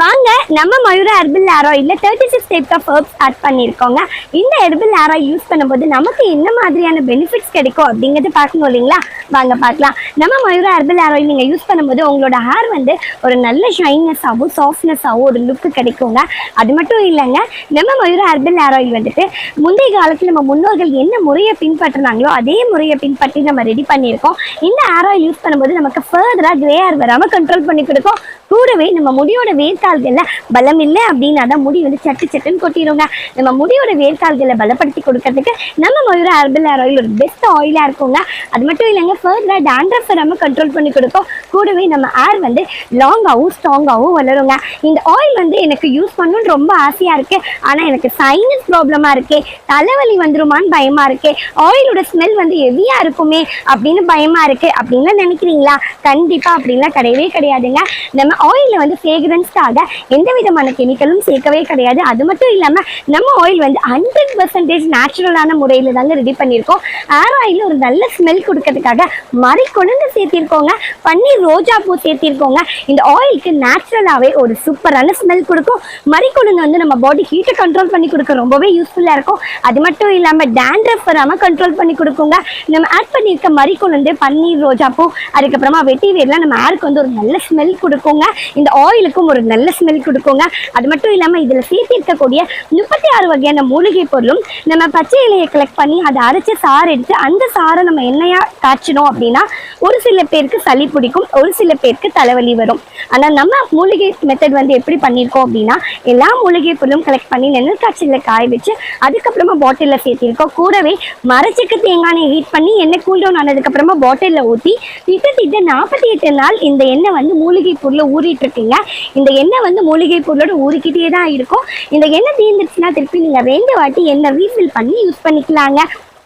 வாங்க நம்ம மயூரா ஹெர்பல் ஆரோ இல்லை thirty six types of herbs add பண்ணியிருக்கோங்க. இந்த ஹெர்பல் ஆரோ யூஸ் பண்ணும்போது நமக்கு என்ன மாதிரியான பெனிஃபிட்ஸ் கிடைக்கும் அப்படிங்கிறது பார்க்கணும் இல்லைங்களா? வாங்க பார்க்கலாம். நம்ம மயூரா ஹெர்பல் ஆரோ ஆயில் நீங்கள் யூஸ் பண்ணும்போது உங்களோட ஹேர் வந்து ஒரு நல்ல ஷைனஸாகவும் சாஃப்ட்னஸாகவும் ஒரு லுக்கு கிடைக்குங்க. அது மட்டும் இல்லைங்க நம்ம மயூரா ஹெர்பல் ஆரோயில் ஆயில் வந்துட்டு முந்தைய காலத்தில் நம்ம முன்னோர்கள் என்ன முறையை பின்பற்றினாங்களோ அதே முறையை பின்பற்றி நம்ம ரெடி பண்ணியிருக்கோம். இந்த ஆரோயில் யூஸ் பண்ணும்போது நமக்கு ஃபர்தராக கிரே ஹேர் வராமல் கண்ட்ரோல் பண்ணி கொடுக்கும். கூடவே நம்ம முடியோட வேர்க்கால்கள்ல பலம் இல்லை அப்படின்னா தான் முடி வந்து சட்டு சட்டுன்னு கொட்டிடுங்க. நம்ம முடியோட வேர்க்கால்களை பலப்படுத்தி கொடுக்கறதுக்கு நம்ம மயூரா ஹெர்பல் ஹேர் ஆயில் ஒரு பெஸ்ட் ஆயிலாக இருக்குங்க. அது மட்டும் இல்லைங்க ஃபர்தராக டேண்ட்ரஃப் நம்ம கண்ட்ரோல் பண்ணி கொடுக்கும் கூடவே நம்ம ஹேர் வந்து லாங்காகவும் ஸ்ட்ராங்காகவும் வளருங்க. இந்த ஆயில் வந்து எனக்கு யூஸ் பண்ணணும்னு ரொம்ப ஆசையாக இருக்கு. ஆனால் எனக்கு சைனஸ் ப்ராப்ளமாக இருக்கே. தலைவலி வந்துருமான்னு பயமாக இருக்கே. ஆயிலோட ஸ்மெல் வந்து ஹெவியாக இருக்குமே அப்படின்னு பயமாக இருக்கு. அப்படின்னு நினைக்கிறீங்களா? கண்டிப்பாக அப்படின்லாம் கிடையவே கிடையாதுங்க. நம்ம ஆயிலில் வந்து ஃப்ரேக்ரன்ஸ்க்காக எந்த விதமான கெமிக்கலும் சேர்க்கவே கிடையாது. அது மட்டும் இல்லாமல் நம்ம ஆயில் வந்து ஹண்ட்ரட் பர்சன்டேஜ் நேச்சுரலான முறையில் தாங்க ரெடி பண்ணியிருக்கோம். ஏர் ஆயில் ஒரு நல்ல ஸ்மெல் கொடுக்கறதுக்காக மறிக்கொழுந்து சேர்த்திருக்கோங்க. பன்னீர் ரோஜா பூ சேர்த்திருக்கோங்க. இந்த ஆயிலுக்கு நேச்சுரலாகவே ஒரு சூப்பரான ஸ்மெல் கொடுக்கும். மறிக்கொழுந்து வந்து நம்ம பாடி ஹீட்டை கண்ட்ரோல் பண்ணி கொடுக்க ரொம்பவே யூஸ்ஃபுல்லாக இருக்கும். அது மட்டும் இல்லாமல் டேண்ட்ரஃப் வராமல் கண்ட்ரோல் பண்ணி கொடுக்குங்க. நம்ம ஆட் பண்ணியிருக்க மறிக்கொழுந்து பன்னீர் ரோஜா பூ அதுக்கப்புறமா வெட்டி வேர்லாம் நம்ம ஏருக்கு வந்து ஒரு நல்ல ஸ்மெல் கொடுக்குங்க. இந்த ஆயிலுக்கும் ஒரு நல்ல ஸ்மெல் கொடுக்குங்க. அது மட்டும் இல்லாமல் இதில் சேர்த்திருக்கக்கூடிய முப்பத்தி ஆறு வகையான மூலிகை பொருளும் நம்ம பச்சை இலையை கலெக்ட் பண்ணி அதை அரைச்சு சாறு எடுத்து அந்த சாறை நம்ம எண்ணெயாக காய்ச்சினோம் அப்படின்னா ஒரு சில பேருக்கு சளி பிடிக்கும் ஒரு சில பேருக்கு தலைவலி வரும். ஆனால் நம்ம மூலிகை மெத்தட் வந்து எப்படி பண்ணியிருக்கோம் அப்படின்னா எல்லா மூலிகை பொருளும் கலெக்ட் பண்ணி நெல் காய்ச்சலில் காய வச்சு அதுக்கப்புறமா பாட்டிலில் சேர்த்திருக்கோம். கூடவே மரச்சக்கு தேங்காயை ஹீட் பண்ணி எண்ணெய் கூல் டவுன் ஆனதுக்கப்புறமா பாட்டிலில் ஊற்றி கிட்டத்தட்ட நாற்பத்தி எட்டு நாள் இந்த எண்ணெய் வந்து மூலிகை பொருளை ஊறிட்டு இருக்குங்க இந்த எண்ணெய் வந்து மூலிகை பொருளோட ஊறிக்கிட்டே தான் இருக்கும். இந்த எண்ணெய் தீர்ந்துருச்சுன்னா திருப்பி நீங்கள் ரெண்டு வாட்டி எண்ணெய் ரீஃபில் பண்ணி யூஸ் பண்ணிக்கலாங்க.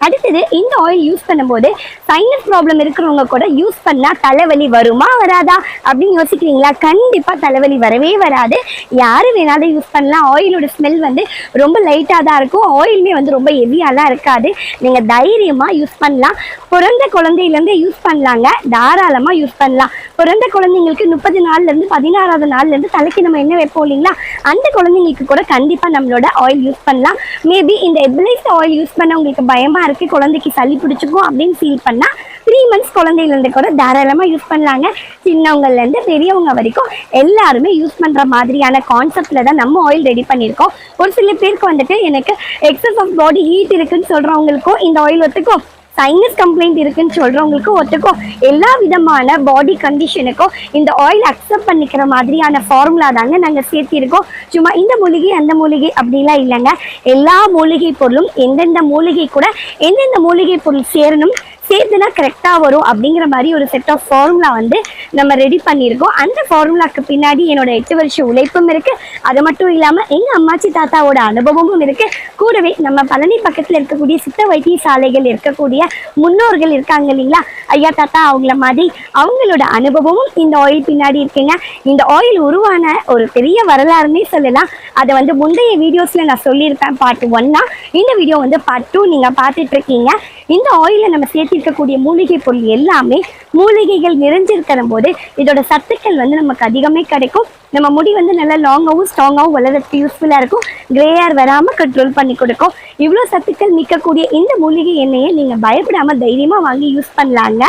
அடுத்தது இந்த ஆயில் யூஸ் பண்ணும்போது சைனஸ் ப்ராப்ளம் இருக்கிறவங்க கூட யூஸ் பண்ணால் தலைவலி வருமா வராதா? அப்படின்னு யோசிக்கிறீங்களா? கண்டிப்பாக தலைவலி வரவே வராது. யார் வேணாலும் யூஸ் பண்ணலாம். ஆயிலோட ஸ்மெல் வந்து ரொம்ப லைட்டாக தான் இருக்கும். ஆயிலுமே வந்து ரொம்ப ஹெவியாலாம் இருக்காது. நீங்கள் தைரியமாக யூஸ் பண்ணலாம். பிறந்த குழந்தையிலேருந்து யூஸ் பண்ணலாங்க. தாராளமாக யூஸ் பண்ணலாம். பிறந்த குழந்தைங்களுக்கு முப்பது நாள்லேருந்து பதினாறாவது நாள்லேருந்து தலைக்கு நம்ம என்ன வைப்போம் இல்லைங்களா? அந்த குழந்தைங்களுக்கு கூட கண்டிப்பாக நம்மளோட ஆயில் யூஸ் பண்ணலாம். மேபி இந்த எபிலைஸ்ட் ஆயில் யூஸ் பண்ண உங்களுக்கு பயமாக இருக்குது குழந்தைக்கு சளி பிடிச்சிக்கும் அப்படின்னு ஃபீல் பண்ணால் த்ரீ மந்த்ஸ் குழந்தையிலேருந்து கூட தாராளமாக யூஸ் பண்ணலாங்க. சின்னவங்கலேருந்து பெரியவங்க வரைக்கும் எல்லாருமே யூஸ் பண்ணுற மாதிரியான கான்செப்டில் தான் நம்ம ஆயில் ரெடி பண்ணியிருக்கோம். ஒரு சில பேருக்கு வந்துட்டு எனக்கு எக்ஸஸ் ஆஃப் பாடி ஹீட் இருக்குன்னு சொல்கிறவங்களுக்கும் இந்த ஆயில் ஒத்துக்கும். சைனஸ் கம்ப்ளைண்ட் இருக்குன்னு சொல்கிறவங்களுக்கும் ஒத்துக்கும் எல்லா விதமான பாடி கண்டிஷனுக்கும் இந்த ஆயில் அக்செப்ட் பண்ணிக்கிற மாதிரியான ஃபார்முலா தாங்க நாங்கள் சேர்த்திருக்கோம். சும்மா இந்த மூலிகை அந்த மூலிகை அப்படிலாம் இல்லைங்க. எல்லா மூலிகை பொருளும் எந்தெந்த மூலிகை கூட எந்தெந்த மூலிகை பொருள் சேரணும் சேர்த்துனா கரெக்டாக வரும் அப்படிங்கிற மாதிரி ஒரு செட் ஆஃப் ஃபார்முலா வந்து நம்ம ரெடி பண்ணியிருக்கோம். அந்த ஃபார்முலாக்கு பின்னாடி என்னோட எட்டு வருஷ உழைப்பும் இருக்குது அது மட்டும் இல்லாமல் எங்கள் அம்மாச்சி தாத்தாவோட அனுபவமும் இருக்குது கூடவே நம்ம பழனி பக்கத்தில் இருக்கக்கூடிய சித்த வைத்தியசாலைகள் இருக்கக்கூடிய முன்னோர்கள் இருக்காங்க இல்லைங்களா? ஐயா தாத்தா அவங்கள மாதிரி அவங்களோட அனுபவமும் இந்த ஆயில் பின்னாடி இருக்குங்க. இந்த ஆயில் உருவான ஒரு பெரிய வரலாறுன்னே சொல்லலாம். அதை வந்து முந்தைய வீடியோஸில் நான் சொல்லியிருப்பேன். பார்ட் ஒன்னா இந்த வீடியோ வந்து பார்ட் டூ நீங்கள் பார்த்துட்டு இருக்கீங்க. இந்த ஆயிலில் நம்ம சேர்த்திருக்கக்கூடிய மூலிகை பொருள் எல்லாமே மூலிகைகள் நிறைஞ்சிருக்கிற போது இதோட சத்துக்கள் வந்து நமக்கு அதிகமே கிடைக்கும். நம்ம முடி வந்து நல்லா லாங்காகவும் ஸ்ட்ராங்காகவும் வளர்றதுக்கு யூஸ்ஃபுல்லாக இருக்கும். கிரே ஹேர் வராமல் கண்ட்ரோல் பண்ணி கொடுக்கும். இவ்வளோ சத்துக்கள் மிக்கக்கூடிய இந்த மூலிகை எண்ணெயை நீங்கள் பயப்படாமல் தைரியமாக வாங்கி யூஸ் பண்ணலாங்க.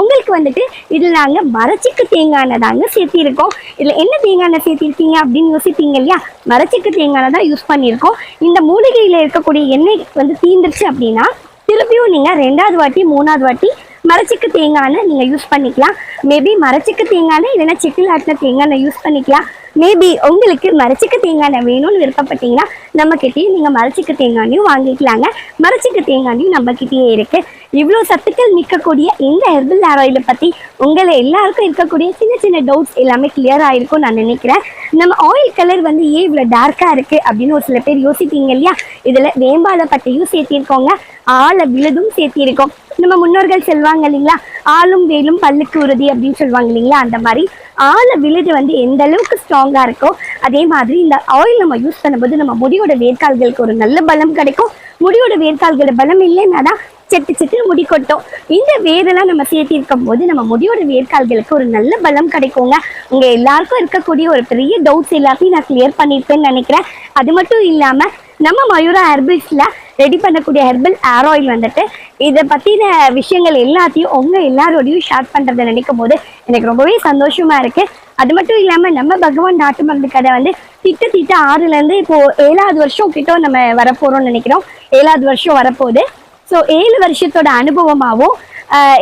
உங்களுக்கு வந்துட்டு இதில் நாங்கள் மரச்சிக்கு தேங்காய் தாங்க சேர்த்திருக்கோம். இதில் என்ன தேங்காய் எண்ணெய் சேர்த்திருக்கீங்க அப்படின்னு யோசிப்பீங்க இல்லையா? மரச்சிக்கு தேங்காய் தான் யூஸ் பண்ணியிருக்கோம். இந்த மூலிகையில் இருக்கக்கூடிய எண்ணெய் வந்து தீந்துருச்சு அப்படின்னா திருப்பியும் நீங்கள் ரெண்டாவது வாட்டி மூணாவது வாட்டி மரச்சிக்கு தேங்காய்னா நீங்கள் யூஸ் பண்ணிக்கலாம். மேபி மரச்சிக்கு தேங்காய் இல்லைன்னா செக்கில் ஆட்டின தேங்காய் யூஸ் பண்ணிக்கலாம். மேபி உங்களுக்கு மரச்சிக்கு தேங்காய் வேணும்னு விருப்பப்பட்டீங்கன்னா நம்மக்கிட்டேயே நீங்கள் மரச்சிக்கு தேங்காயும் வாங்கிக்கலாங்க. மரச்சிக்கு தேங்காயும் நம்ம நம்மக்கிட்டேயே இருக்குது இவ்வளோ சத்துக்கள் நிற்கக்கூடிய இந்த ஹெர்பல் ஹேர் ஆயிலை பற்றி உங்களை எல்லாருக்கும் இருக்கக்கூடிய சின்ன சின்ன டவுட்ஸ் எல்லாமே கிளியர் ஆகிருக்கும் நான் நினைக்கிறேன். நம்ம ஆயில் கலர் வந்து ஏன் இவ்வளோ டார்க்காக இருக்குது அப்படின்னு ஒரு சில பேர் யோசிப்பீங்க இல்லையா? இதில் வேம்பாலை பட்டையும் சேர்த்திருக்கோங்க. ஆளை விழுதும் சேர்த்திருக்கோம். நம்ம முன்னோர்கள் சொல்லுவாங்க இல்லைங்களா? ஆளும் வேலும் பல்லுக்கு உறுதி அப்படின்னு சொல்லுவாங்க இல்லைங்களா? அந்த மாதிரி ஆளை விழுது வந்து எந்த அளவுக்கு ஸ்ட்ராங்காக இருக்கோ அதே மாதிரி இந்த ஆயில் நம்ம யூஸ் பண்ணும்போது நம்ம முடியோட வேர்க்கால்களுக்கு ஒரு நல்ல பலம் கிடைக்கும். முடியோட வேர்க்கால்களோட பலம் இல்லைன்னா தான் செட்டு செட்டு முடி கொட்டும் இந்த வேரெல்லாம் நம்ம சேர்த்து இருக்கும் போது நம்ம முடியோட வேர்க்கால்களுக்கு ஒரு நல்ல பலம் கிடைக்குங்க. உங்க எல்லாருக்கும் இருக்கக்கூடிய ஒரு பெரிய டவுட்ஸ் எல்லாத்தையும் நான் கிளியர் பண்ணியிருப்பேன்னு நினைக்கிறேன். அது மட்டும் இல்லாம நம்ம மயூரா ஹெர்பிள்ஸ்ல ரெடி பண்ணக்கூடிய ஹெர்பல் ஏர் ஆயில் வந்துட்டு இதை பற்றின விஷயங்கள் எல்லாத்தையும் உங்கள் எல்லாரோடையும் ஷேர் பண்ணுறத நினைக்கும் போது எனக்கு ரொம்பவே சந்தோஷமாக இருக்குது அது மட்டும் இல்லாமல் நம்ம பகவான் நாட்டு மருந்து கதை வந்து திட்ட திட்ட ஆறுலேருந்து இப்போது ஏழாவது வருஷம் கிட்ட நம்ம வரப்போறோம்னு நினைக்கிறோம். ஏழாவது வருஷம் வரப்போகுது. ஸோ ஏழு வருஷத்தோட அனுபவமாகவும்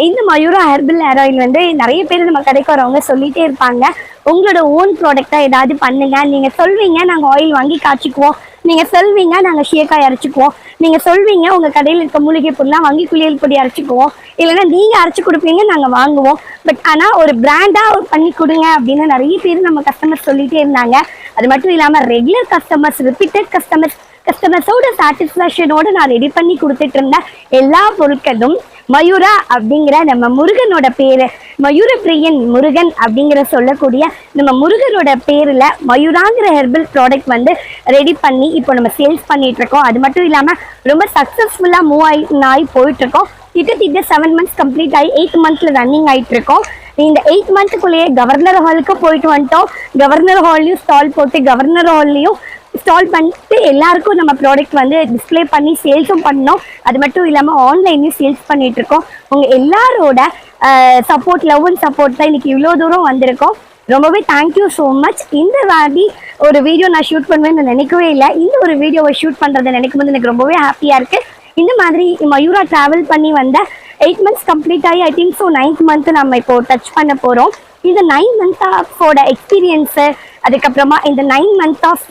இந்த மயூரா ஹெர்பல் ஹேர் ஆயில் வந்து நிறைய பேர் நம்ம கடைக்கு வரவங்க சொல்லிட்டே இருப்பாங்க. உங்களோட ஓன் ப்ராடக்டாக ஏதாவது பண்ணுங்க. நீங்கள் சொல்வீங்க நாங்கள் ஆயில் வாங்கி காய்ச்சிக்குவோம். நீங்கள் சொல்வீங்க நாங்கள் ஷேக்காய் அரைச்சிக்குவோம் நீங்கள் சொல்வீங்க உங்கள் கடையில் இருக்க மூலிகை பொருளாக வாங்கி குளியல் பொடி அரைச்சிக்குவோம் இல்லைன்னா நீங்கள் அரைச்சி கொடுப்பீங்க நாங்கள் வாங்குவோம். பட் ஆனால் ஒரு பிராண்டாக பண்ணி கொடுங்க அப்படின்னு நிறைய பேர் நம்ம கஸ்டமர்ஸ் சொல்லிகிட்டே இருந்தாங்க. அது மட்டும் இல்லாமல் ரெகுலர் கஸ்டமர்ஸ் ரிப்பீட்டட் கஸ்டமர்ஸ் கஸ்டமர்ஸோட சாட்டிஸ்ஃபேக்ஷனோட நான் ரெடி பண்ணி கொடுத்துட்டு இருந்த எல்லா பொருட்களும் மயூரா அப்படிங்கிற நம்ம முருகனோட பேரு மயூர பிரியன் முருகன் அப்படிங்கிற சொல்லக்கூடிய நம்ம முருகனோட பேரில் மயூராங்கிற ஹெர்பல் ப்ராடக்ட் வந்து ரெடி பண்ணி இப்போ நம்ம சேல்ஸ் பண்ணிட்டு இருக்கோம் அது மட்டும் இல்லாமல் ரொம்ப சக்ஸஸ்ஃபுல்லாக மூவ் ஆகி ஆகி போயிட்டுருக்கோம். கிட்டத்தட்ட செவன் மந்த்ஸ் கம்ப்ளீட் ஆகி எயிட் மந்த்ஸில் ரன்னிங் ஆயிட்டு இருக்கோம் இந்த எயிட் மந்த்துக்குள்ளேயே கவர்னர் ஹாலுக்கு போயிட்டு வந்துட்டோம். கவர்னர் ஹால்லையும் ஸ்டால் போட்டு கவர்னர் ஹால்லையும் இன்ஸ்டால் பண்ணிட்டு எல்லாருக்கும் நம்ம ப்ராடக்ட் வந்து டிஸ்ப்ளே பண்ணி சேல்ஸும் பண்ணோம். அது மட்டும் இல்லாமல் ஆன்லைன்லேயும் சேல்ஸ் பண்ணிட்டு இருக்கோம். உங்கள் எல்லாரோட சப்போர்ட் லவ் அண்ட் சப்போர்ட் தான் இன்னைக்கு இவ்வளோ தூரம் வந்திருக்கோம். ரொம்பவே தேங்க்யூ ஸோ மச் இந்த வாட்டி ஒரு வீடியோ நான் ஷூட் பண்ணுவேன்னு நினைக்கவே இல்லை. இந்த ஒரு வீடியோவை ஷூட் பண்ணுறதை நினைக்கும் போது எனக்கு ரொம்பவே ஹாப்பியாக இருக்குது இந்த மாதிரி மயூரா ட்ராவல் பண்ணி வந்த எயிட் மந்த்ஸ் கம்ப்ளீட் ஆகி I think so ninth month நம்ம இப்போ டச் பண்ண போகிறோம் இந்த நைன் மந்த் ஆஃபோட எக்ஸ்பீரியன்ஸு அதுக்கப்புறமா இந்த நைன் மந்த் ஆஃப்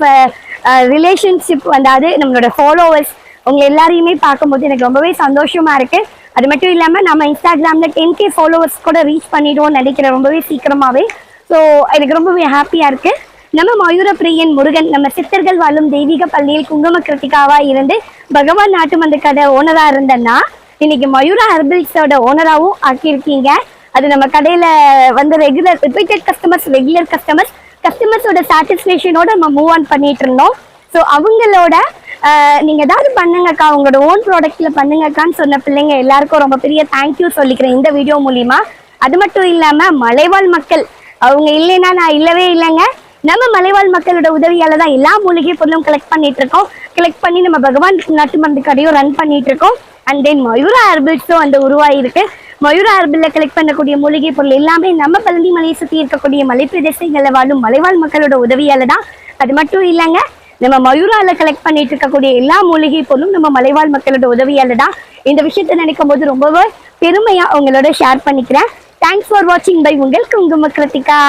ரிலேஷன்ஷிப் அதாவது நம்மளோட ஃபாலோவர்ஸ் உங்கள் எல்லாரையுமே பார்க்கும்போது எனக்கு ரொம்பவே சந்தோஷமா இருக்கு. அது மட்டும் இல்லாமல் நம்ம இன்ஸ்டாகிராமில் டென் கே ஃபாலோவர்ஸ் கூட ரீச் பண்ணிடுவோம்னு நினைக்கிறேன் ரொம்பவே சீக்கிரமாகவே ஸோ எனக்கு ரொம்பவே ஹாப்பியாக இருக்கு. நம்ம மயூர பிரியன் முருகன் நம்ம சித்தர்கள் வாழும் தெய்வீக பள்ளியில் குங்கும கிருத்திகாவாக இருந்து பகவான் நாட்டு மந்த கடை ஓனராக இருந்தேன்னா இன்னைக்கு மயூரா ஹெர்பல்ஸோட ஓனராகவும் ஆக்கியிருக்கீங்க. அது நம்ம கடையில் வந்து regular repeated customers regular customers கஸ்டமர்ஸோட சாட்டிஸ்ஃபேக்ஷனோட நம்ம மூவ் ஆன் பண்ணிட்டு இருந்தோம். ஸோ அவங்களோட நீங்க ஏதாவது பண்ணுங்கக்கா உங்களோட ஓன் ப்ராடக்ட்ல பண்ணுங்கக்கான்னு சொன்ன பிள்ளைங்க எல்லாருக்கும் ரொம்ப பெரிய தேங்க்யூ சொல்லிக்கிறேன் இந்த வீடியோ மூலியமா. அது மட்டும் இல்லாம மலைவாழ் மக்கள் அவங்க இல்லைன்னா நான் இல்லவே இல்லைங்க. நம்ம மலைவாழ் மக்களோட உதவியால தான் எல்லா மூலிகை பொருளும் கலெக்ட் பண்ணிட்டு இருக்கோம். கலெக்ட் பண்ணி நம்ம பகவான் நாட்டு மருந்து கடையும் ரன் பண்ணிட்டு இருக்கோம். அண்ட் தென் மயூரா ஹெர்பிள்ஸும் அந்த உருவாயிருக்கு மயூர ஹெர்பிள்ல கலெக்ட் பண்ணக்கூடிய மூலிகை பொருள் எல்லாமே நம்ம பழனி மலையை சுற்றி இருக்கக்கூடிய மலை பிரதேசங்களில் வாழும் மலைவாழ் மக்களோட உதவியால தான் அது மட்டும் இல்லைங்க நம்ம மயூரால கலெக்ட் பண்ணிட்டு இருக்கக்கூடிய எல்லா மூலிகை பொருளும் நம்ம மலைவாழ் மக்களோட உதவியால தான் இந்த விஷயத்தை நினைக்கும் போது ரொம்பவே பெருமையா உங்களோட ஷேர் பண்ணிக்கிறேன். தேங்க்ஸ் ஃபார் வாட்சிங் பை உங்கள் குங்கும கிருத்திகா.